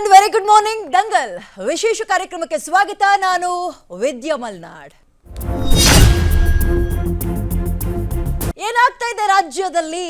And very good morning Dangal ವಿಶೇಷ ಕಾರ್ಯಕ್ರಮಕ್ಕೆ ಸ್ವಾಗತ, ನಾನು ವಿದ್ಯಾ ಮಲ್ನಾಡ್. ಏನಾಗ್ತಾ ಇದೆ ರಾಜ್ಯದಲ್ಲಿ?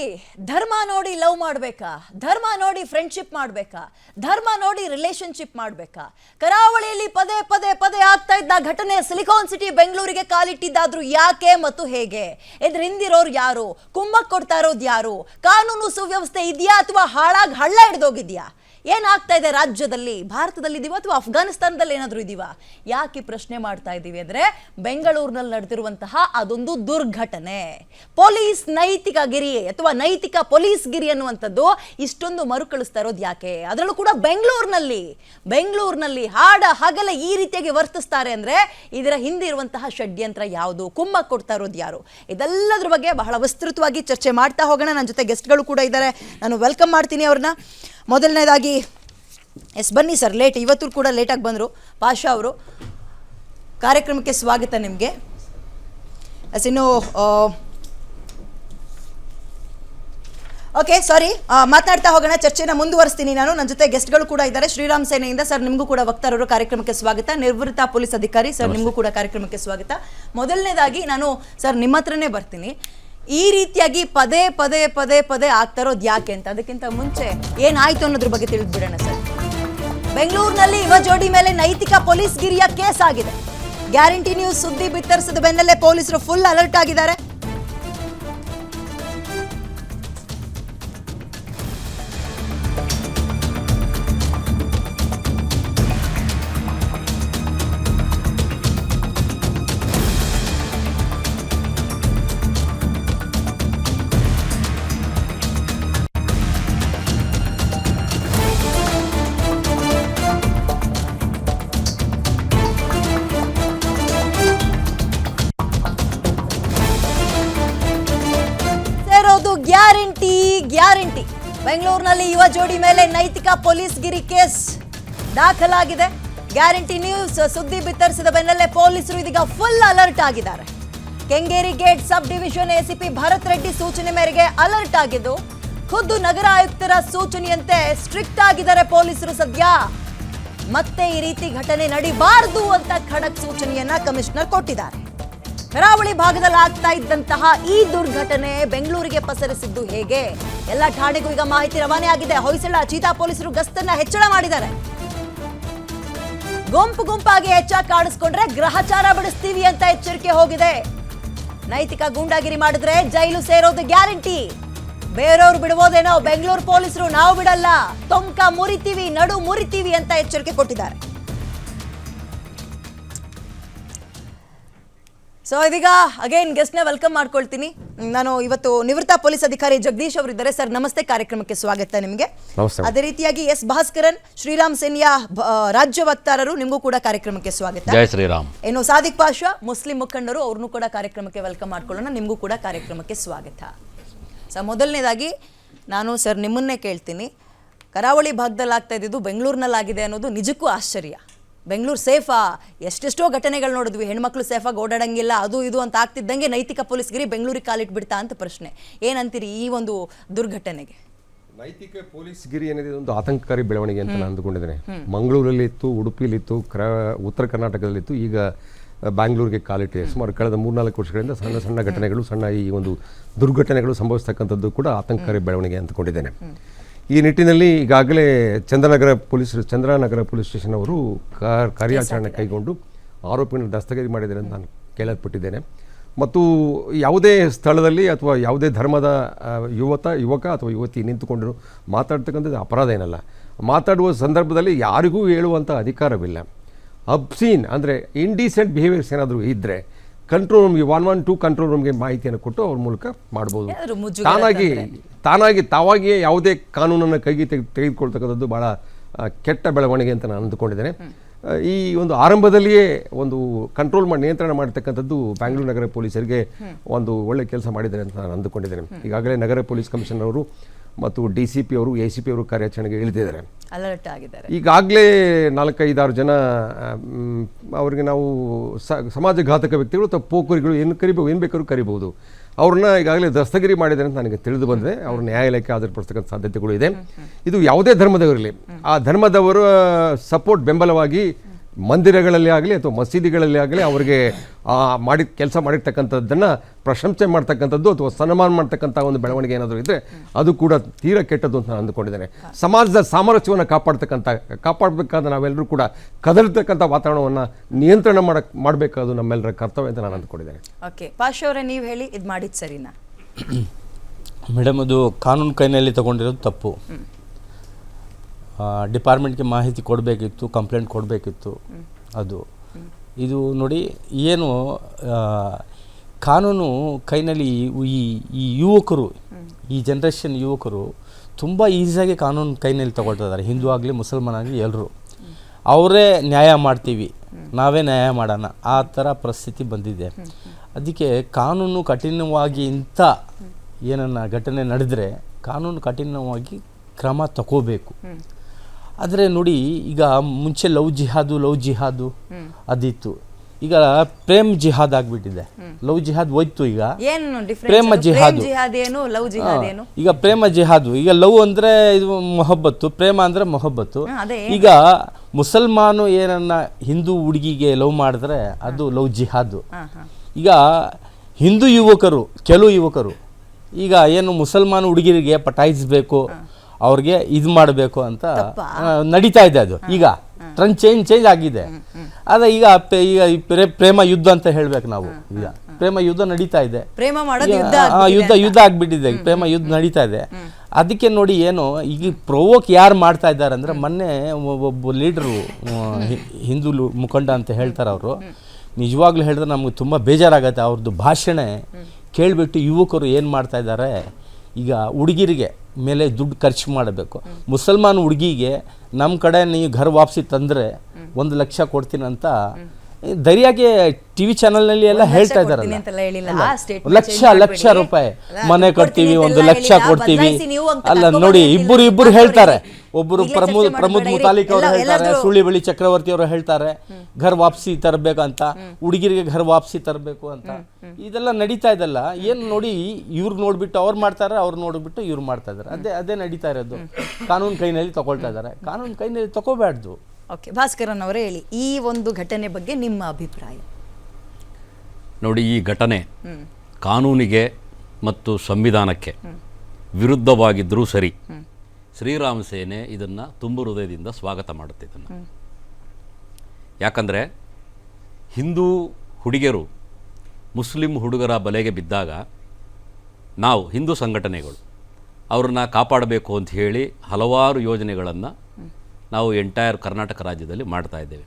ಧರ್ಮ ನೋಡಿ ಲವ್ ಮಾಡ್ಬೇಕಾ? ಧರ್ಮ ನೋಡಿ ಫ್ರೆಂಡ್ಶಿಪ್ ಮಾಡ್ಬೇಕಾ? ಧರ್ಮ ನೋಡಿ ರಿಲೇಶನ್ಶಿಪ್ ಮಾಡ್ಬೇಕಾ? ಕರಾವಳಿಯಲ್ಲಿ ಪದೇ ಪದೇ ಪದೇ ಆಗ್ತಾ ಇದ್ದ ಘಟನೆ ಸಿಲಿಕಾನ್ ಸಿಟಿ ಬೆಂಗಳೂರಿಗೆ ಕಾಲಿಟ್ಟಿದ್ದಾದ್ರೂ ಯಾಕೆ ಮತ್ತು ಹೇಗೆ? ಇದ್ರ ಹಿಂದಿರೋರು ಯಾರು? ಕುಮ್ಮಕ್ ಕೊಡ್ತಾ ಇರೋದು ಯಾರು? ಕಾನೂನು ಸುವ್ಯವಸ್ಥೆ ಇದೆಯಾ ಅಥವಾ ಹಾಳಾಗಿ ಹಳ್ಳ ಹಿಡ್ದೋಗಿದ್ಯಾ? ಏನಾಗ್ತಾ ಇದೆ ರಾಜ್ಯದಲ್ಲಿ? ಭಾರತದಲ್ಲಿ ಇದೀವ ಅಥವಾ ಅಫ್ಘಾನಿಸ್ತಾನದಲ್ಲಿ ಏನಾದರೂ ಇದೀವ? ಯಾಕೆ ಪ್ರಶ್ನೆ ಮಾಡ್ತಾ ಇದ್ದೀವಿ ಅಂದ್ರೆ ಬೆಂಗಳೂರಿನಲ್ಲಿ ನಡೆದಿರುವಂತಹ ಅದೊಂದು ದುರ್ಘಟನೆ. ಪೊಲೀಸ್ ನೈತಿಕ ಗಿರಿ ಅಥವಾ ನೈತಿಕ ಪೊಲೀಸ್ ಗಿರಿ ಅನ್ನುವಂಥದ್ದು ಇಷ್ಟೊಂದು ಮರುಕಳಿಸ್ತಾ ಇರೋದು ಯಾಕೆ? ಅದರಲ್ಲೂ ಕೂಡ ಬೆಂಗಳೂರಿನಲ್ಲಿ ಬೆಂಗಳೂರಿನಲ್ಲಿ ಹಾಡ ಹಗಲ ಈ ರೀತಿಯಾಗಿ ವರ್ತಿಸ್ತಾರೆ ಅಂದ್ರೆ ಇದರ ಹಿಂದೆ ಇರುವಂತಹ ಷಡ್ಯಂತ್ರ ಯಾವುದು? ಕುಮ್ಮ ಕೊಡ್ತಾ ಇರೋದು ಯಾರು? ಇದೆಲ್ಲದ್ರ ಬಗ್ಗೆ ಬಹಳ ವಿಸ್ತೃತವಾಗಿ ಚರ್ಚೆ ಮಾಡ್ತಾ ಹೋಗೋಣ. ನನ್ನ ಜೊತೆ ಗೆಸ್ಟ್ಗಳು ಕೂಡ ಇದ್ದಾರೆ. ನಾನು ವೆಲ್ಕಮ್ ಮಾಡ್ತೀನಿ ಅವ್ರನ್ನ. ಮೊದಲನೇದಾಗಿ ಎಸ್ ಬನ್ನಿ ಸರ್ ಲೇಟ್ ಇವತ್ತು ಕೂಡ ಲೇಟಾಗಿ ಬಂದರು. ಪಾಷಾ ಅವರು ಕಾರ್ಯಕ್ರಮಕ್ಕೆ ಸ್ವಾಗತ ನಿಮಗೆ. ಎಸ್ ಇನ್ನು ಓಕೆ ಸಾರಿ ಮಾತಾಡ್ತಾ ಹೋಗೋಣ ಚರ್ಚೆನ ಮುಂದುವರಿಸ್ತೀನಿ ನಾನು. ನನ್ನ ಜೊತೆ ಗೆಸ್ಟ್ಗಳು ಕೂಡ ಇದ್ದಾರೆ. ಶ್ರೀರಾಮ್ ಸೇನೆಯಿಂದ ಸರ್ ನಿಮಗೂ ಕೂಡ ವಕ್ತಾರರು ಕಾರ್ಯಕ್ರಮಕ್ಕೆ ಸ್ವಾಗತ. ನಿವೃತ್ತ ಪೊಲೀಸ್ ಅಧಿಕಾರಿ ಸರ್ ನಿಮಗೂ ಕೂಡ ಕಾರ್ಯಕ್ರಮಕ್ಕೆ ಸ್ವಾಗತ. ಮೊದಲನೇದಾಗಿ ನಾನು ಸರ್ ನಿಮ್ಮ ಹತ್ರನೇ ಬರ್ತೀನಿ. ಈ ರೀತಿಯಾಗಿ ಪದೇ ಪದೇ ಪದೇ ಪದೇ ಆಗ್ತಾ ಇರೋದು ಯಾಕೆ ಅಂತ? ಅದಕ್ಕಿಂತ ಮುಂಚೆ ಏನಾಯ್ತು ಅನ್ನೋದ್ರ ಬಗ್ಗೆ ತಿಳಿದ್ಬಿಡೋಣ ಸರ್. ಬೆಂಗಳೂರಿನಲ್ಲಿ ಯುವ ಜೋಡಿ ಮೇಲೆ ನೈತಿಕ ಪೊಲೀಸ್ ಗಿರಿಯ ಕೇಸ್ ಆಗಿದೆ. ಗ್ಯಾರಂಟಿ ನ್ಯೂಸ್ ಸುದ್ದಿ ಬಿತ್ತರಿಸಿದ ಬೆನ್ನಲ್ಲೇ ಪೊಲೀಸರು ಫುಲ್ ಅಲರ್ಟ್ ಆಗಿದ್ದಾರೆ. ಬೆಂಗಳೂರಿನಲ್ಲಿ ಯುವ ಜೋಡಿ ಮೇಲೆ ನೈತಿಕ ಪೊಲೀಸ್ ಗಿರಿ ಕೇಸ್ ದಾಖಲಾಗಿದೆ. ಗ್ಯಾರಂಟಿ ನ್ಯೂಸ್ ಸುದ್ದಿ ಬಿತ್ತರಿಸಿದ ಬೆನ್ನಲ್ಲೇ ಪೊಲೀಸರು ಇದೀಗ ಫುಲ್ ಅಲರ್ಟ್ ಆಗಿದ್ದಾರೆ. Kengeri gate sub division ACP Bharath Reddy ಸೂಚನೆ ಮೇರೆಗೆ ಅಲರ್ಟ್ ಆಗಿದ್ದು, ಖುದ್ದು ನಗರ ಆಯುಕ್ತರ ಸೂಚನೆಯಂತೆ ಸ್ಟ್ರಿಕ್ಟ್ ಆಗಿದ್ದಾರೆ ಪೊಲೀಸರು ಸದ್ಯ. ಮತ್ತೆ ಈ ರೀತಿ ಘಟನೆ ನಡಿಬಾರದು ಅಂತ ಖಡಕ್ ಸೂಚನೆಯನ್ನ ಕಮಿಷನರ್ ಕೊಟ್ಟಿದ್ದಾರೆ. ಕರಾವಳಿ ಭಾಗದಲ್ಲಿ ಆಗ್ತಾ ಇದ್ದಂತಹ ಈ ದುರ್ಘಟನೆ ಬೆಂಗಳೂರಿಗೆ ಪಸರಿಸಿದ್ದು ಹೇಗೆ? ಎಲ್ಲ ಠಾಣೆಗೂ ಈಗ ಮಾಹಿತಿ ರವಾನೆ ಆಗಿದೆ. ಹೊಯ್ಸಳ, ಚೀತಾ ಪೊಲೀಸರು ಗಸ್ತನ್ನ ಹೆಚ್ಚಳ ಮಾಡಿದ್ದಾರೆ. ಗುಂಪು ಗುಂಪಾಗಿ ಹೆಚ್ಚಾಗಿ ಕಾಣಿಸ್ಕೊಂಡ್ರೆ ಗ್ರಹಚಾರ ಬಿಡಿಸ್ತೀವಿ ಅಂತ ಎಚ್ಚರಿಕೆ ಹೋಗಿದೆ. ನೈತಿಕ ಗೂಂಡಾಗಿರಿ ಮಾಡಿದ್ರೆ ಜೈಲು ಸೇರೋದು ಗ್ಯಾರಂಟಿ. ಬೇರೆಯವ್ರು ಬಿಡ್ಬೋದೇನೋ ಬೆಂಗಳೂರು ಪೊಲೀಸರು ನಾವು ಬಿಡಲ್ಲ. ತೊಂಕ ಮುರಿತೀವಿ, ನಡು ಮುರಿತೀವಿ ಅಂತ ಎಚ್ಚರಿಕೆ ಕೊಟ್ಟಿದ್ದಾರೆ. ಸೊ ಇದೀಗ ಅಗೈನ್ ಗೆಸ್ಟ್ನ ವೆಲ್ಕಮ್ ಮಾಡ್ಕೊಳ್ತೀನಿ. ನಾನು ಇವತ್ತು ನಿವೃತ್ತ ಪೊಲೀಸ್ ಅಧಿಕಾರಿ ಜಗದೀಶ್ ಅವರು ಇದ್ದಾರೆ ಸರ್ ನಮಸ್ತೆ. ಕಾರ್ಯಕ್ರಮಕ್ಕೆ ಸ್ವಾಗತ ನಿಮಗೆ. ಅದೇ ರೀತಿಯಾಗಿ ಎಸ್ ಭಾಸ್ಕರನ್ ಶ್ರೀರಾಮ್ ಸೇನೆಯ ರಾಜ್ಯ ವಕ್ತಾರರು ನಿಮಗೂ ಕೂಡ ಕಾರ್ಯಕ್ರಮಕ್ಕೆ ಸ್ವಾಗತ. ಜಯ ಶ್ರೀರಾಮ್. ಏನು ಸಾದಿಕ್ ಪಾಷಾ ಮುಸ್ಲಿಂ ಮುಖಂಡರು ಅವ್ರನ್ನೂ ಕೂಡ ಕಾರ್ಯಕ್ರಮಕ್ಕೆ ವೆಲ್ಕಮ್ ಮಾಡ್ಕೊಳ್ಳೋಣ. ನಿಮಗೂ ಕೂಡ ಕಾರ್ಯಕ್ರಮಕ್ಕೆ ಸ್ವಾಗತ. ಸೊ ಮೊದಲನೇದಾಗಿ ನಾನು ಸರ್ ನಿಮ್ಮನ್ನೇ ಕೇಳ್ತೀನಿ. ಕರಾವಳಿ ಭಾಗದಲ್ಲಿ ಆಗ್ತಾ ಇದ್ದಿದ್ದು ಬೆಂಗಳೂರಿನಲ್ಲಾಗಿದೆ ಅನ್ನೋದು ನಿಜಕ್ಕೂ ಆಶ್ಚರ್ಯ. ಬೆಂಗಳೂರು ಸೇಫಾ. ಎಷ್ಟೆಷ್ಟೋ ಘಟನೆಗಳು ನೋಡಿದ್ವಿ. ಹೆಣ್ಮಕ್ಳು ಸೇಫಾಗಿ ಓಡಾಡಂಗಿಲ್ಲ ಅದು ಇದು ಅಂತ ಆಗ್ತಿದ್ದಂಗೆ ನೈತಿಕ ಪೊಲೀಸ್ಗಿರಿ ಬೆಂಗಳೂರಿಗೆ ಕಾಲಿಟ್ಬಿಡ್ತಾ ಅಂತ ಪ್ರಶ್ನೆ. ಏನಂತೀರಿ ಈ ಒಂದು ದುರ್ಘಟನೆಗೆ? ನೈತಿಕ ಪೊಲೀಸ್ ಗಿರಿ ಏನಿದೆ ಒಂದು ಆತಂಕಕಾರಿ ಬೆಳವಣಿಗೆ ಅಂತ ನಾನು ಅಂದುಕೊಂಡಿದ್ದೇನೆ. ಮಂಗಳೂರಲ್ಲಿ ಇತ್ತು ಉಡುಪಿಲಿತ್ತು ಕ್ರ ಉತ್ತರ ಕರ್ನಾಟಕದಲ್ಲಿತ್ತು ಈಗ ಬ್ಯಾಂಗ್ಳೂರಿಗೆ ಕಾಲಿಟ್ಟಿದೆ ಸುಮಾರು ಕಳೆದ ಮೂರ್ನಾಲ್ಕು ವರ್ಷಗಳಿಂದ ಸಣ್ಣ ಸಣ್ಣ ಘಟನೆಗಳು ಸಣ್ಣ ಈ ಒಂದು ದುರ್ಘಟನೆಗಳು ಸಂಭವಿಸ್ತಕ್ಕಂಥದ್ದು ಕೂಡ ಆತಂಕಕಾರಿ ಬೆಳವಣಿಗೆ ಅಂದ್ಕೊಂಡಿದ್ದೇನೆ. ಈ ನಿಟ್ಟಿನಲ್ಲಿ ಈಗಾಗಲೇ Chandranagar police Chandranagar police station ಅವರು ಕಾರ್ಯಾಚರಣೆ ಕೈಗೊಂಡು ಆರೋಪಿನ ದಸ್ತಗಿರಿ ಮಾಡಿದ್ದಾರೆ ಅಂತ ನಾನು ಕೇಳಲ್ಪಟ್ಟಿದ್ದೇನೆ. ಮತ್ತು ಯಾವುದೇ ಸ್ಥಳದಲ್ಲಿ ಅಥವಾ ಯಾವುದೇ ಧರ್ಮದ ಯುವತ, ಯುವಕ ಅಥವಾ ಯುವತಿ ನಿಂತುಕೊಂಡು ಮಾತಾಡ್ತಕ್ಕಂಥದ್ದು ಅಪರಾಧ ಏನಲ್ಲ. ಮಾತಾಡುವ ಸಂದರ್ಭದಲ್ಲಿ ಯಾರಿಗೂ ಹೇಳುವಂಥ ಅಧಿಕಾರವಿಲ್ಲ. ಅಬ್ಸೀನ್ ಅಂದರೆ ಇಂಡೀಸೆಂಟ್ ಬಿಹೇವಿಯರ್ಸ್ ಏನಾದರೂ ಇದ್ದರೆ ಕಂಟ್ರೋಲ್ ರೂಮ್ಗೆ ಒನ್ ಒನ್ ಟೂ ಕಂಟ್ರೋಲ್ ರೂಮ್ಗೆ ಮಾಹಿತಿಯನ್ನು ಕೊಟ್ಟು ಅವ್ರ ಮೂಲಕ ಮಾಡ್ಬೋದು. ತಾನಾಗಿ ತಾನಾಗಿ ತಾವಾಗಿಯೇ ಯಾವುದೇ ಕಾನೂನನ್ನು ಕೈಗೆ ತೆಗೆ ತೆಗೆದುಕೊಳ್ತಕ್ಕಂಥದ್ದು ಭಾಳ ಕೆಟ್ಟ ಬೆಳವಣಿಗೆ ಅಂತ ನಾನು ಅಂದುಕೊಂಡಿದ್ದೇನೆ. ಈ ಒಂದು ಆರಂಭದಲ್ಲಿಯೇ ಒಂದು ಕಂಟ್ರೋಲ್ ಮಾಡಿ ನಿಯಂತ್ರಣ ಮಾಡ್ತಕ್ಕಂಥದ್ದು ಬ್ಯಾಂಗ್ಳೂರು ನಗರ ಪೊಲೀಸರಿಗೆ ಒಂದು ಒಳ್ಳೆ ಕೆಲಸ ಮಾಡಿದ್ದಾರೆ ಅಂತ ನಾನು ಅಂದುಕೊಂಡಿದ್ದೇನೆ. ಈಗಾಗಲೇ ನಗರ ಪೊಲೀಸ್ ಕಮಿಷನರ್ ಅವರು ಮತ್ತು ಡಿ ಸಿ ಪಿ ಅವರು ಎ ಸಿ ಪಿ ಅವರು ಕಾರ್ಯಾಚರಣೆಗೆ ಇಳಿದಿದ್ದಾರೆ. ಅಲರ್ಟ್ ಆಗಿದ್ದಾರೆ. ಈಗಾಗಲೇ ನಾಲ್ಕೈದಾರು ಜನ ಅವರಿಗೆ ನಾವು ಸ ಸಮಾಜಘಾತಕ ವ್ಯಕ್ತಿಗಳು ಅಥವಾ ಪೋಕರಿಗಳು ಏನು ಕರಿಬೋದು ಏನು ಬೇಕಾದ್ರೂ ಕರಿಬಹುದು. ಅವ್ರನ್ನ ಈಗಾಗಲೇ ದಸ್ತಗಿರಿ ಮಾಡಿದ್ದಾರೆ ಅಂತ ನನಗೆ ತಿಳಿದು ಬಂದಿದೆ. ಅವ್ರ ನ್ಯಾಯಾಲಯಕ್ಕೆ ಹಾಜರುಪಡಿಸ್ತಕ್ಕಂಥ ಸಾಧ್ಯತೆಗಳು ಇದೆ. ಇದು ಯಾವುದೇ ಧರ್ಮದವರಿರಲಿ. ಆ ಧರ್ಮದವರ ಸಪೋರ್ಟ್ ಬೆಂಬಲವಾಗಿ ಮಂದಿರಗಳಲ್ಲಿ ಆಗಲಿ ಅಥವಾ ಮಸೀದಿಗಳಲ್ಲಿ ಆಗಲಿ ಅವರಿಗೆ ಆ ಮಾಡಿ ಕೆಲಸ ಮಾಡಿರ್ತಕ್ಕಂಥದ್ದನ್ನು ಪ್ರಶಂಸೆ ಮಾಡ್ತಕ್ಕಂಥದ್ದು ಅಥವಾ ಸನ್ಮಾನ ಮಾಡ್ತಕ್ಕಂಥ ಒಂದು ಬೆಳವಣಿಗೆ ಏನಾದರೂ ಇದ್ದರೆ ಅದು ಕೂಡ ತೀರಾ ಕೆಟ್ಟದ್ದು ಅಂತ ನಾನು ಅಂದುಕೊಂಡಿದ್ದೇನೆ. ಸಮಾಜದ ಸಾಮರಸ್ಯವನ್ನು ಕಾಪಾಡ್ತಕ್ಕಂಥ ಕಾಪಾಡಬೇಕಾದ ನಾವೆಲ್ಲರೂ ಕೂಡ ಕದಲ್ತಕ್ಕಂಥ ವಾತಾವರಣವನ್ನು ನಿಯಂತ್ರಣ ಮಾಡಕ್ಕೆ ಮಾಡಬೇಕಾದು ನಮ್ಮೆಲ್ಲರ ಕರ್ತವ್ಯ ಅಂತ ನಾನು ಅಂದ್ಕೊಂಡಿದ್ದೇನೆ. ಓಕೆ ಪಾಶ್ ಅವರೇ ನೀವು ಹೇಳಿ ಇದು ಮಾಡಿದ್ದು ಸರಿನಾ? ಮೇಡಮ್ ಅದು ಕಾನೂನು ಕೈನಲ್ಲಿ ತಗೊಂಡಿರೋದು ತಪ್ಪು. ಡಿಪಾರ್ಟ್ಮೆಂಟ್ಗೆ ಮಾಹಿತಿ ಕೊಡಬೇಕಿತ್ತು ಕಂಪ್ಲೇಂಟ್ ಕೊಡಬೇಕಿತ್ತು. ಅದು. ಇದು ನೋಡಿ ಏನು ಕಾನೂನು ಕೈನಲ್ಲಿ ಈ ಈ ಯುವಕರು ಈ ಜನ್ರೇಷನ್ ಯುವಕರು ತುಂಬ ಈಸಿಯಾಗಿ ಕಾನೂನು ಕೈನಲ್ಲಿ ತಗೊಳ್ತಿದ್ದಾರೆ. ಹಿಂದೂ ಆಗಲಿ ಮುಸಲ್ಮಾನ್ ಆಗಲಿ ಎಲ್ಲರೂ ಅವರೇ ನ್ಯಾಯ ಮಾಡ್ತೀವಿ. ನಾವೇ ನ್ಯಾಯ ಮಾಡೋಣ. ಆ ಥರ ಪರಿಸ್ಥಿತಿ ಬಂದಿದೆ. ಅದಕ್ಕೆ ಕಾನೂನು ಕಠಿಣವಾಗಿ ಇಂಥ ಏನನ್ನ ಘಟನೆ ನಡೆದರೆ ಕಾನೂನು ಕಠಿಣವಾಗಿ ಕ್ರಮ ತಗೋಬೇಕು ಆದರೆ ನೋಡಿ ಈಗ ಮುಂಚೆ ಲವ್ ಜಿಹಾದು ಲವ್ ಜಿಹಾದು ಅದಿತ್ತು. ಈಗ ಪ್ರೇಮ್ ಜಿಹಾದ್ ಆಗ್ಬಿಟ್ಟಿದೆ. ಲವ್ ಜಿಹಾದ್ ಹೋಯ್ತು ಈಗ. ಪ್ರೇಮ ಜಿಹಾದು. ಜಿಹಾದ್ ಏನು ಲವ್ ಜಿಹಾದ್ ಏನು? ಈಗ ಪ್ರೇಮ ಜಿಹಾದು. ಈಗ ಲವ್ ಅಂದ್ರೆ ಇದು ಮೊಹಬ್ಬತ್ತು ಪ್ರೇಮ ಅಂದ್ರೆ ಮೊಹಬ್ಬತ್ತು. ಈಗ ಮುಸಲ್ಮಾನು ಏನನ್ನ ಹಿಂದೂ ಹುಡುಗಿಗೆ ಲವ್ ಮಾಡಿದ್ರೆ ಅದು ಲವ್ ಜಿಹಾದು. ಈಗ ಹಿಂದೂ ಯುವಕರು ಕೆಲವು ಯುವಕರು ಈಗ ಏನು ಮುಸಲ್ಮಾನ ಹುಡುಗಿರಿಗೆ ಪಟಾಯಿಸ್ಬೇಕು ಅವ್ರಿಗೆ ಇದು ಮಾಡಬೇಕು ಅಂತ ನಡೀತಾ ಇದೆ ಅದು. ಈಗ ಟ್ರೆಂಡ್ ಚೇಂಜ್ ಚೇಂಜ್ ಆಗಿದೆ. ಅದ ಈಗ ಈಗ ಪ್ರೇಮ ಯುದ್ಧ ಅಂತ ಹೇಳ್ಬೇಕು ನಾವು. ಈಗ ಪ್ರೇಮ ಯುದ್ಧ ನಡೀತಾ ಇದೆ. ಯುದ್ಧ ಯುದ್ಧ ಆಗಿಬಿಟ್ಟಿದೆ. ಪ್ರೇಮ ಯುದ್ಧ ನಡೀತಾ ಇದೆ. ಅದಕ್ಕೆ ನೋಡಿ ಏನು ಈಗ ಪ್ರೊವೋಕ್ ಯಾರು ಮಾಡ್ತಾ ಇದ್ದಾರೆ ಅಂದ್ರೆ ಮೊನ್ನೆ ಒಬ್ಬ ಲೀಡ್ರು ಹಿಂದೂ ಮುಖಂಡ ಅಂತ ಹೇಳ್ತಾರೆ ಅವರು. ನಿಜವಾಗ್ಲೂ ಹೇಳಿದ್ರೆ ನಮ್ಗೆ ತುಂಬ ಬೇಜಾರಾಗತ್ತೆ. ಅವ್ರದ್ದು ಭಾಷಣೆ ಕೇಳಿಬಿಟ್ಟು ಯುವಕರು ಏನು ಮಾಡ್ತಾ ಇದ್ದಾರೆ ಈಗ ಹುಡುಗಿರಿಗೆ ಮೇಲೆ ದುಡ್ಡು ಖರ್ಚು ಮಾಡಬೇಕು. ಮುಸಲ್ಮಾನ್ ಹುಡುಗಿಗೆ ನಮ್ಮ ಕಡೆ ನೀವು ಘರ್ ವಾಪಸಿ ತಂದರೆ ಒಂದು ಲಕ್ಷ ಕೊಡ್ತೀನಿ ಅಂತ ಧೈರ್ಯಾಗೆ ಟಿ ವಿ ಚಾನಲ್ನಲ್ಲಿ ಎಲ್ಲ ಹೇಳ್ತಾ ಇದಾರೆ ಲಕ್ಷ ಲಕ್ಷ ರೂಪಾಯಿ ಮನೆ ಕೊಡ್ತೀವಿ ಒಂದು ಲಕ್ಷ ಕೊಡ್ತೀವಿ. ಅಲ್ಲ ನೋಡಿ ಇಬ್ಬರು ಇಬ್ಬರು ಹೇಳ್ತಾರೆ. ಹೇಳಿ. ಒಬ್ಬರು ಪ್ರಮೋದ್ ಪ್ರಮೋದ್ ಮುತಾಲಿಕ್ ಅವರು ಹೇಳ್ತಾರೆ ಸುಳ್ಳಿ ಬಳಿ ಚಕ್ರವರ್ತಿ ಅವರು ಹೇಳ್ತಾರೆ ಘರ್ ವಾಪಸಿ ತರಬೇಕಂತ ಹುಡುಗಿರಿಗೆ ಘರ್ ವಾಪಸಿ ತರಬೇಕು ಅಂತ. ಇದೆಲ್ಲ ನಡೀತಾ ಇದೆಲ್ಲ. ಏನು ನೋಡಿ ಇವ್ರು ನೋಡ್ಬಿಟ್ಟು ಅವ್ರು ಮಾಡ್ತಾರೆ ಅವ್ರು ನೋಡ್ಬಿಟ್ಟು ಇವ್ರು ಮಾಡ್ತಾ ಇದ್ದಾರೆ ಅದೇ ಅದೇ ನಡೀತಾ ಇರೋದು. ಕಾನೂನು ಕೈನಲ್ಲಿ ತಗೊಳ್ತಾ ಇದ್ದಾರೆ ಕಾನೂನು ಕೈನಲ್ಲಿ ತಗೋಬಾರ್ದು ಓಕೆ ಭಾಸ್ಕರನ್ ಅವರೇ ಹೇಳಿ ಈ ಒಂದು ಘಟನೆ ಬಗ್ಗೆ ನಿಮ್ಮ ಅಭಿಪ್ರಾಯ? ನೋಡಿ ಈ ಘಟನೆ ಕಾನೂನಿಗೆ ಮತ್ತು ಸಂವಿಧಾನಕ್ಕೆ ವಿರುದ್ಧವಾಗಿದ್ದರೂ ಸರಿ. ಶ್ರೀರಾಮ ಸೇನೆ ಇದನ್ನು ತುಂಬ ಹೃದಯದಿಂದ ಸ್ವಾಗತ ಮಾಡುತ್ತೆ ಇದನ್ನು. ಯಾಕಂದರೆ ಹಿಂದೂ ಹುಡುಗಿಯರು, ಮುಸ್ಲಿಂ ಹುಡುಗರ ಬಲೆಗೆ ಬಿದ್ದಾಗ ನಾವು ಹಿಂದೂ ಸಂಘಟನೆಗಳು ಅವ್ರನ್ನ ಕಾಪಾಡಬೇಕು ಅಂತ ಹೇಳಿ ಹಲವಾರು ಯೋಜನೆಗಳನ್ನು ನಾವು ಎಂಟೈರ್ ಕರ್ನಾಟಕ ರಾಜ್ಯದಲ್ಲಿ ಮಾಡ್ತಾ ಇದ್ದೇವೆ.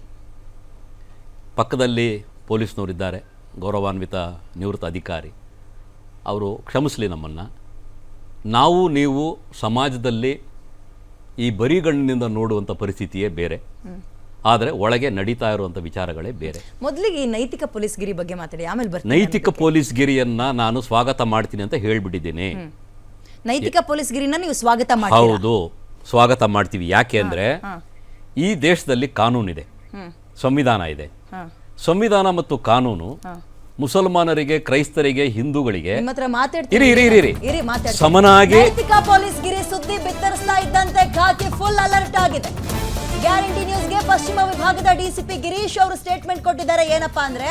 ಪಕ್ಕದಲ್ಲಿ ಪೊಲೀಸ್ನವರಿದ್ದಾರೆ ಗೌರವಾನ್ವಿತ ನಿವೃತ್ತ ಅಧಿಕಾರಿ. ಅವರು ಕ್ಷಮಿಸಲಿ ನಮ್ಮನ್ನು. ನಾವು, ನೀವು ಸಮಾಜದಲ್ಲಿ ಈ ಬರಿಗಣ್ಣಿನಿಂದ ನೋಡುವಂಥ ಪರಿಸ್ಥಿತಿಯೇ ಬೇರೆ. ಆದರೆ ಒಳಗೆ ನಡೀತಾ ಇರುವಂಥ ವಿಚಾರಗಳೇ ಬೇರೆ. ಮೊದಲಿಗೆ ಈ ನೈತಿಕ ಪೊಲೀಸ್ ಗಿರಿ ಬಗ್ಗೆ ಮಾತಾಡಿ ಆಮೇಲೆ ಬರ್ತೀನಿ ನೈತಿಕ ಪೊಲೀಸ್ಗಿರಿಯನ್ನು ನಾನು ಸ್ವಾಗತ ಮಾಡ್ತೀನಿ ಅಂತ ಹೇಳಿಬಿಟ್ಟಿದ್ದೀನಿ. ನೈತಿಕ ಪೊಲೀಸ್ ಗಿರಿನ ನೀವು ಸ್ವಾಗತ ಮಾಡಿ ಹೌದು ಸ್ವಾಗತ ಮಾಡ್ತೀವಿ. ಯಾಕೆ ಅಂದರೆ ಈ ದೇಶದಲ್ಲಿ ಕಾನೂನಿದೆ. ಸಂವಿಧಾನ ಇದೆ. ಸಂವಿಧಾನ ಮತ್ತು ಕಾನೂನು ಮುಸಲ್ಮಾನರಿಗೆ ಕ್ರೈಸ್ತರಿಗೆ ಹಿಂದೂಗಳಿಗೆ. ಇರಿ ಇರಿ ಇರಿ ಇರಿ. ಸಮನಾಗಿ ನೈತಿಕ ಪೊಲೀಸ್ಗಿರಿ ಸುದ್ದಿ ಬಿತ್ತರಿಸ್ತಾ ಇದ್ದಂತೆ ಖಾಕಿ ಫುಲ್ ಅಲರ್ಟ್ ಆಗಿದೆ. ಗ್ಯಾರಂಟಿ ನ್ಯೂಸ್ಗೆ ಪಶ್ಚಿಮ ವಿಭಾಗದ ಡಿಸಿಪಿ ಗಿರೀಶ್ ಅವರು ಸ್ಟೇಟ್ಮೆಂಟ್ ಕೊಟ್ಟಿದ್ದಾರೆ. ಏನಪ್ಪಾ ಅಂದ್ರೆ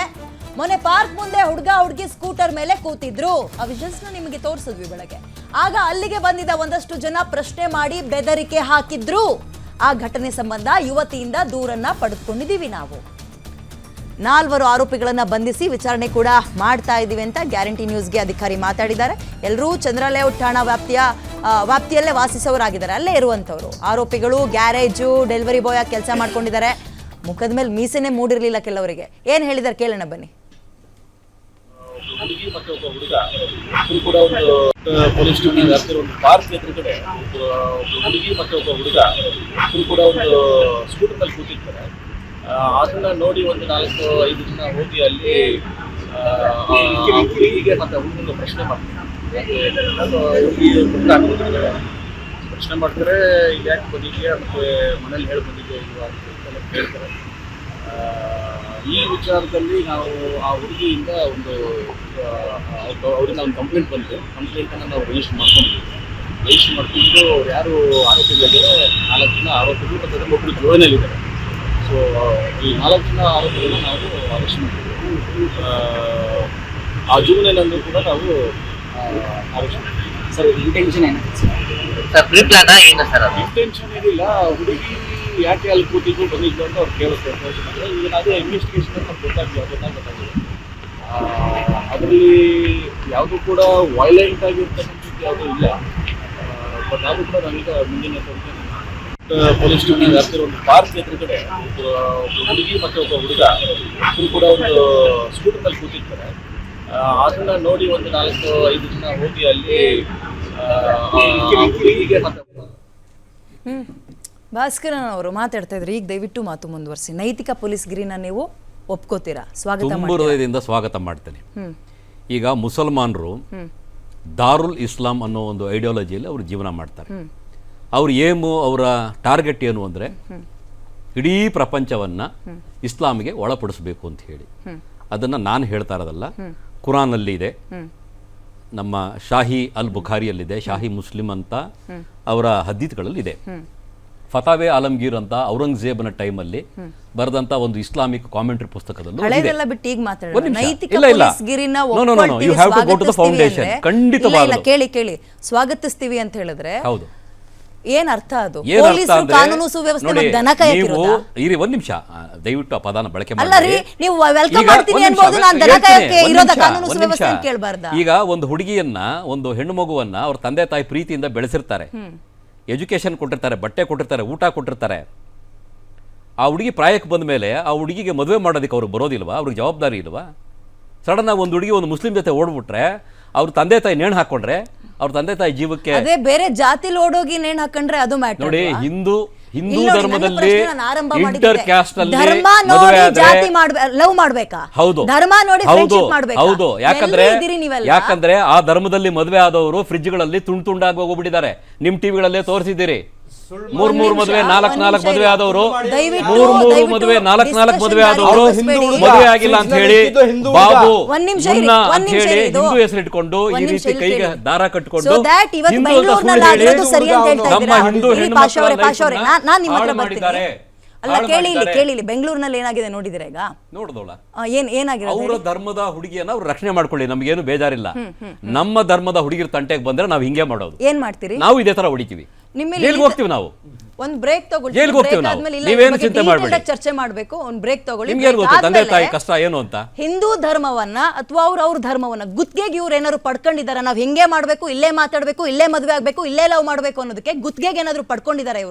ಮೊನ್ನೆ ಪಾರ್ಕ್ ಮುಂದೆ ಹುಡುಗ ಹುಡುಗಿ ಸ್ಕೂಟರ್ ಮೇಲೆ ಕೂತಿದ್ರು. ಆ ವಿಷನ್ಸ್ ನಿಮಗೆ ತೋರಿಸಿದ್ವಿ ಬೆಳಗ್ಗೆ. ಆಗ ಅಲ್ಲಿಗೆ ಬಂದಿದ್ದ ಒಂದಷ್ಟು ಜನ ಪ್ರಶ್ನೆ ಮಾಡಿ ಬೆದರಿಕೆ ಹಾಕಿದ್ರು. ಆ ಘಟನೆ ಸಂಬಂಧ ಯುವತಿಯಿಂದ ದೂರನ್ನ ಪಡೆದುಕೊಂಡಿದ್ದೀವಿ ನಾವು. ನಾಲ್ವರು ಆರೋಪಿಗಳನ್ನು ಬಂಧಿಸಿ ವಿಚಾರಣೆ ಕೂಡ ಮಾಡ್ತಾ ಇದ್ದೀವಿ ಅಂತ ಗ್ಯಾರಂಟಿ ನ್ಯೂಸ್ಗೆ ಅಧಿಕಾರಿ ಮಾತಾಡಿದ್ದಾರೆ. ಎಲ್ಲರೂ ಚಂದ್ರಾಲಯ ಠಾಣಾ ವ್ಯಾಪ್ತಿಯ ವ್ಯಾಪ್ತಿಯಲ್ಲೇ ವಾಸಿಸೋರಾಗಿದ್ದಾರೆ. ಅಲ್ಲೇ ಇರುವಂಥವ್ರು. ಆರೋಪಿಗಳು ಗ್ಯಾರೇಜು, ಡೆಲಿವರಿ ಬಾಯ್ ಕೆಲಸ ಮಾಡ್ಕೊಂಡಿದ್ದಾರೆ. ಮುಖದ ಮೇಲೆ ಮೀಸೆನೆ ಮೂಡಿರಲಿಲ್ಲ ಕೆಲವರಿಗೆ. ಏನು ಹೇಳಿದ್ದಾರೆ ಕೇಳೋಣ ಬನ್ನಿ. ಹುಡುಗಿ ಮತ್ತೆ ಒಬ್ಬ ಹುಡುಗ ಕೂಡ ಒಂದು ಪೊಲೀಸ್ ಡ್ಯೂಟಿ ಒಂದು ಪಾರ್ಕ್ ಎದುರುಗಡೆ ಹುಡುಗಿ ಮತ್ತೆ ಒಬ್ಬ ಹುಡುಗ ಕೂಡ ಒಂದು ಸ್ಕೂಟರ್ ಮೇಲೆ ಕೂತಿರ್ತಾರೆ. ಅದನ್ನ ನೋಡಿ ಒಂದು ನಾಲ್ಕು, ಐದು ಜನ ಹೋಗಿ ಅಲ್ಲಿ ಹುಡುಗಿಗೆ ಮತ್ತೆ ಹುಡುಗನ ಪ್ರಶ್ನೆ ಹುಡುಗ ಪ್ರಶ್ನೆ ಮಾಡ್ತಾರೆ ಯಾಕೆ ಬಂದಿದ್ಯಾ ಮತ್ತೆ ಮನೇಲಿ ಹೇಳಿ ಬಂದಿದ್ಯಾ ಇದು ಅಂತ ಎಲ್ಲ ಕೇಳ್ತಾರೆ. ಈ ವಿಚಾರದಲ್ಲಿ ನಾವು ಆ ಹುಡುಗಿಯಿಂದ ಒಂದು ಅವರಿಂದ ಒಂದು ಕಂಪ್ಲೇಂಟ್ ಬಂತು. ಕಂಪ್ಲೇಂಟನ್ನು ನಾವು ರಿಜಿಸ್ಟರ್ ಮಾಡ್ಕೊಂಡಿದ್ವಿ ರಿಜಿಸ್ಟರ್ ಮಾಡ್ಕೊಂಡು ಯಾರು ಆರೋಪಿಗಳಿದ್ದಾರೆ ನಾಲ್ಕು ಜನ ಆರೋಪಿಗಳು ಮತ್ತು ಅದರಲ್ಲಿ ಒಬ್ಬರು ಜೋಯಿನಲ್ಲಿದ್ದಾರೆ ಸೊ ಈ ನಾಲ್ಕು ಜನ ಆರೋಪಿಗಳನ್ನ ನಾವು ಅರೆಸ್ಟ್ ಮಾಡಿದ್ದೀವಿ ಆ, ಜೂನಲ್ಲೂ ಕೂಡ ನಾವು ಅರೆಸ್ಟ್ ಮಾಡಿದ್ದೀವಿ ಸರ್ ಇಂಟೆನ್ಷನ್ ಏನಾಗುತ್ತೆ ಸರ್? ಪ್ರೀ ಪ್ಲಾನ ಏನು ಸರ್ ಅದು? ಇಂಟೆನ್ಷನ್ ಏನಿಲ್ಲ. ಹುಡುಗಿ ಯಾಕೆ ಅಲ್ಲಿ ಕೂತಿದ್ದು ಬಂದಿದ್ದು ಅಂತ ಅವ್ರು ಕೇಳಿಸ್ತಾರೆ ಈಗ ಅದೇ ಇನ್ವೆಸ್ಟಿಗೇಷನ್ ಅಂತ ಗೊತ್ತಾಗ್ಲಿ ಅದನ್ನ ಗೊತ್ತಾಗಿದೆ ಅದರಲ್ಲಿ ಯಾವುದು ಕೂಡ ವೈಲೆಂಟ್ ಆಗಿರ್ತಕ್ಕಂಥದ್ದು ಯಾವುದೂ ಇಲ್ಲ. ಬಟ್ ಆದರೂ ಕೂಡ ನನಗೆ ಮುಂದಿನ ಪೊಲೀಸ್ ಡ್ಯೂಟಿ ಆಗ್ತಿರೋ ಒಂದು ಪಾರ್ಕ್ ಎದುರುಗಡೆ ಒಂದು ಒಬ್ಬ ಹುಡುಗಿ ಮತ್ತು ಒಬ್ಬ ಹುಡುಗ ಇಬ್ಬರು ಕೂಡ ಒಂದು ಸ್ಕೂಟರ್ನಲ್ಲಿ ಕೂತಿರ್ತಾರೆ. ಅದನ್ನ ನೋಡಿ ಒಂದು ನಾಲ್ಕು ಐದು ಜನ ಹೋಗಿ ಅಲ್ಲಿ ಹುಡುಗಿಗೆ ಮತ್ತೆ ಹ್ಮ್. ಭಾಸ್ಕರನ್ ಅವರು ಮಾತಾಡ್ತಾ ಇದ್ರು. ಈಗ ದಯವಿಟ್ಟು ಮಾತು ಮುಂದುವರಿಸಿ. ನೈತಿಕ ಪೊಲೀಸ್ ಗಿರಿನ ನೀವು ಒಪ್ಕೋತೀರಾ? ಸ್ವಾಗತ ತುಂಬ ಹೃದಯದಿಂದ ಸ್ವಾಗತ ಮಾಡ್ತೇನೆ. ಹ್ಮ್. ಈಗ ಮುಸಲ್ಮಾನರು ಹ್ಮ್. ದಾರುಲ್ ಇಸ್ಲಾಂ ಅನ್ನೋ ಒಂದು ಐಡಿಯಾಲಜಿಯಲ್ಲಿ ಅವರು ಜೀವನ ಮಾಡ್ತಾರೆ. ಅವ್ರ ಏಮು ಅವರ ಟಾರ್ಗೆಟ್ ಏನು ಅಂದರೆ ಇಡೀ ಪ್ರಪಂಚವನ್ನು ಇಸ್ಲಾಮಿಗೆ ಒಳಪಡಿಸಬೇಕು ಅಂತ ಹೇಳಿ. ಅದನ್ನು ನಾನು ಹೇಳ್ತಾ ಇರೋದಲ್ಲ ಕುರಾನಲ್ಲಿ ಇದೆ. ನಮ್ಮ ಶಾಹಿ ಅಲ್ ಬುಖಾರಿಯಲ್ಲಿದೆ ಶಾಹಿ ಮುಸ್ಲಿಂ ಅಂತ ಅವರ ಹದ್ದೀತ್ಗಳಲ್ಲಿದೆ ಫತಾವೆ ಆಲಮ್ಗೀರ್ ಅಂತ ಔರಂಗಜೇಬನ ಟೈಮಲ್ಲಿ ಬರೆದಂತ ಒಂದು ಇಸ್ಲಾಮಿಕ್ ಕಾಮೆಂಟ್ರಿ ಪುಸ್ತಕದಲ್ಲೂ ಇದೆ. ಇಲ್ಲ, ಕೇಳಿ ಕೇಳಿ. ಸ್ವಾಗತಿಸ್ತೀವಿ ಅಂತ ಹೇಳಿದ್ರೆ ಹೌದು. ಏನ್ ಅರ್ಥ ಅದು? ಪೊಲೀಸರು ಕಾನೂನು ಸುವ್ಯವಸ್ಥೆ ಮತ್ತೆ ದನ ಕಾಯಕ್ಕಿರೋದಾ? ಇರಿ ಒಂದ್ ನಿಮಿಷ. ದಯವಿಟ್ಟು ಆ ಪದಾನ ಬಳಕೆ ಅಲ್ಲ ರೀ, ನೀವು welcome ಮಾಡ್ತೀನಿ ಅನ್ಬೋದು, ನಾನ್ ದನ ಕಾಯಕ್ಕೆ ಇರೋದ ಕಾನೂನು ಸುವ್ಯವಸ್ಥೆ ಅಂತ ಕೇಳ್ಬಾರ್ದಾ? ಈಗ ಒಂದು ಹುಡುಗಿಯನ್ನ ಒಂದು ಹೆಣ್ಣು ಮಗುವನ್ನ ಅವ್ರ ತಂದೆ ತಾಯಿ ಪ್ರೀತಿಯಿಂದ ಬೆಳೆಸಿರ್ತಾರೆ. ಎಜುಕೇಶನ್ ಕೊಟ್ಟಿರ್ತಾರೆ ಬಟ್ಟೆ ಕೊಟ್ಟಿರ್ತಾರೆ ಊಟ ಕೊಟ್ಟಿರ್ತಾರೆ. ಆ ಹುಡುಗಿ ಪ್ರಾಯಕ್ಕೆ ಬಂದ ಮೇಲೆ ಆ ಹುಡುಗಿಗೆ ಮದುವೆ ಮಾಡೋದಕ್ಕೆ ಅವ್ರಿಗೆ ಬರೋದಿಲ್ವಾ? ಅವ್ರಿಗೆ ಜವಾಬ್ದಾರಿ ಇಲ್ವಾ? ಸಡನ್ ಆಗಿ ಒಂದು ಹುಡುಗಿ ಒಂದು ಮುಸ್ಲಿಂ ಜೊತೆ ಓಡ್ಬಿಟ್ರೆ ಅವ್ರ ತಂದೆ ತಾಯಿ ನೇಣು ಹಾಕೊಂಡ್ರೆ ಅವ್ರ ತಂದೆ ತಾಯಿ ಜೀವಕ್ಕೆ ಅದೇ ಬೇರೆ ಜಾತಿಲಿ ಓಡೋಗಿ ನೇಣು ಹಾಕೊಂಡ್ರೆ ಅದು ಮ್ಯಾಟರ್ ನೋಡಿ ಹಿಂದೂ ಹಿಂದೂ ಧರ್ಮದಲ್ಲಿ ಇಂಟರ್ ಕ್ಯಾಸ್ಟ್ ಅಲ್ಲಿ ಧರ್ಮ ನೋಡಿ ಜಾತಿ ಲವ್ ಮಾಡ್ಬೇಕಾ? ಹೌದು. ಧರ್ಮ ನೋಡಿ ಹೌದು ಫ್ರೆಂಡ್ಶಿಪ್ ಮಾಡ್ಬೇಕಾ? ಹೌದು. ಯಾಕಂದ್ರೆ? ಯಾಕಂದ್ರೆ ಆ ಧರ್ಮದಲ್ಲಿ ಮದುವೆ ಆದವರು ಫ್ರಿಡ್ಜ್ಗಳಲ್ಲಿ ತುಂಡು ತುಂಡಾಗಿ ಹೋಗ್ಬಿಟ್ಟಿದ್ದಾರೆ. ನಿಮ್ ಟಿವಿಗಳಲ್ಲೇ ತೋರಿಸಿದ್ದೀರಿ. ಮೂರ್ ಮೂರ್ ಮದುವೆ ನಾಲ್ಕ್ ನಾಲ್ಕ್ ಮದುವೆ ಆದವರು ಮೂರ್ ಮೂರ್ ಮದುವೆ ನಾಲ್ಕ್ ನಾಲ್ಕ್ ಮದುವೆ ಆದವರು. ಮದುವೆ ಆಗಿಲ್ಲ ಅಂತ ಹೇಳಿ ಬಾಬು ಒಂದ್ ನಿಮಿಷ ಇರಿ, ಅಂತ ಹೇಳಿ ಹಿಂದೂ ಹೆಸರು ಇಟ್ಕೊಂಡು ಈ ರೀತಿ ಕೈಗೆ. ದಾರ ಕಟ್ಕೊಂಡು ನಮ್ಮ? ಹಿಂದೂ ಹೆಣ್ಣು. ಮಾಡಿದ್ದಾರೆ. ಅಲ್ಲ ಕೇಳಿ ಇಲ್ಲಿ ಕೇಳಿ ಇಲ್ಲಿ. ಬೆಂಗಳೂರಿನಲ್ಲಿ ಏನಾಗಿದೆ ನೋಡಿದಿರ ಈಗ? ನೋಡ್ದೋಳ. ಏನ್ ಏನಾಗಿದೆ ಅವರ ಧರ್ಮದ ಹುಡುಗಿಯನ್ನ ಅವ್ರು ರಕ್ಷಣೆ ಮಾಡ್ಕೊಳ್ಳಿ. ನಮಗೇನು ಬೇಜಾರಿಲ್ಲ. ನಮ್ಮ ಧರ್ಮದ ಹುಡುಗಿರ ತಂಟೆಗೆ ಬಂದ್ರೆ ನಾವು ಹಿಂಗೆ ಮಾಡೋದು. ಏನ್ ಮಾಡ್ತೀರಿ? ನಾವು ಇದೇ ತರ ಹೊಡಿತೀವಿ. ನಿಮ್ಮಲ್ಲಿ ಜೈಲ್ಗೆ ಹೋಗ್ತೀವಿ ನಾವು ಒಂದು ಬ್ರೇಕ್ ತಗೊಳ್ಳಿ ಹೋಗ್ತೀವಿ ನಾವು. ಆದ್ಮೇಲೆ ಇಲ್ಲ, ನೀವೇನು ಚಿಂತೆ ಮಾಡಬೇಡಿ ಮಾಡ್ಬೇಡಿ. ಚರ್ಚೆ ಮಾಡಬೇಕು ಒಂದು ಬ್ರೇಕ್ ತಗೊಳ್ಳಿ ನಿಮ್ಗೆ ಗೊತ್ತು ತಂದೆ ತಾಯಿ ಕಷ್ಟ ಏನು ಅಂತ ಹಿಂದೂ ಧರ್ಮವನ್ನ ಅಥವಾ ಅವ್ರ ಅವ್ರ ಧರ್ಮವನ್ನ ಗುತ್ತಿಗೆಗೆ ಇವ್ರು ಏನಾದ್ರು ಪಡ್ಕೊಂಡಿದ್ದಾರೆ ನಾವ್ ಹಿಂಗೆ ಮಾಡ್ಬೇಕು ಇಲ್ಲೇ ಮಾತಾಡ್ಬೇಕು ಇಲ್ಲೇ ಮದ್ವೆ ಆಗ್ಬೇಕು ಇಲ್ಲೇ ಲವ್ ಮಾಡ್ಬೇಕು ಅನ್ನೋದಕ್ಕೆ ಗುತ್ತಿಗೆಗೆ ಏನಾದ್ರು ಪಡ್ಕೊಂಡಿದ್ದಾರೆ ಇವರು